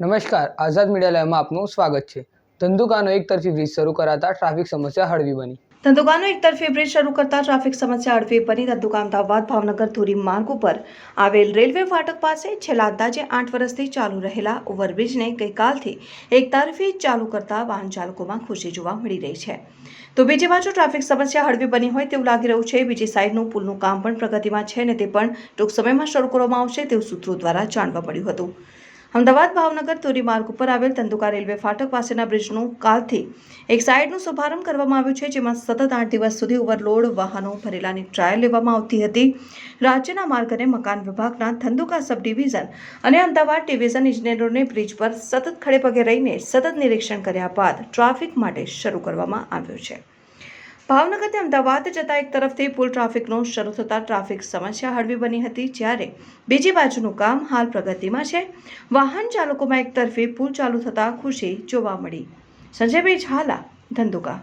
નમસ્કાર, આઝાદ મીડિયા લાઈવમાં આપનું સ્વાગત છે. ધંધુકાનો એક તરફી બ્રિજ શરૂ કરાતા ટ્રાફિક સમસ્યા હળવી બની. ધંધુકાનો એક તરફી બ્રિજ શરૂ કરતા ટ્રાફિક સમસ્યા હળવી બની. ધંધુકા અમદાવાદ, ભાવનગર, ધોરી માર્ગ ઉપર આવેલ રેલવે ફાટક પાસે છેલ્લા અંદાજે આઠ વર્ષથી ચાલુ રહેલા ઓવરબ્રિજને ગઈકાલથી એક તરફી ચાલુ કરતા વાહન ચાલકોમાં ખુશી જોવા મળી રહી છે. તો બીજી બાજુ ટ્રાફિક સમસ્યા હળવી બની હોય તેવું લાગી રહ્યું છે. બીજી સાઈડનું પુલનું કામ પણ પ્રગતિમાં છે અને તે પણ ટૂંક સમયમાં શરૂ કરવામાં આવશે તેવું સૂત્રો દ્વારા જાણવા મળ્યું હતું. અમદાવાદ ભાવનગર ધોરી માર્ગ ઉપર આવેલ ધંધુકા રેલવે ફાટક પાસેના બ્રિજનું કાલથી એક સાઇડનું શુભારંભ કરવામાં આવ્યું છે, જેમાં સતત આઠ દિવસ સુધી ઓવરલોડ વાહનો ભરેલાની ટ્રાયલ લેવામાં આવતી હતી. રાજ્યના માર્ગ અને મકાન વિભાગના ધંધુકા સબ ડિવિઝન અને અમદાવાદ ડિવિઝન ઇજનેરોને બ્રિજ પર સતત ખડે પગે રહીને સતત નિરીક્ષણ કર્યા બાદ ટ્રાફિક માટે શરૂ કરવામાં આવ્યું છે. ભાવનગરથી અમદાવાદ જતા એક તરફથી પુલ ટ્રાફિકનો શરૂ થતાં ટ્રાફિક સમસ્યા હળવી બની હતી, જ્યારે બીજી બાજુનું કામ હાલ પ્રગતિમાં છે. વાહન ચાલકોમાં એક તરફી પુલ ચાલુ થતાં ખુશી જોવા મળી. સંજયભાઈ ઝાલા, ધંધુકા.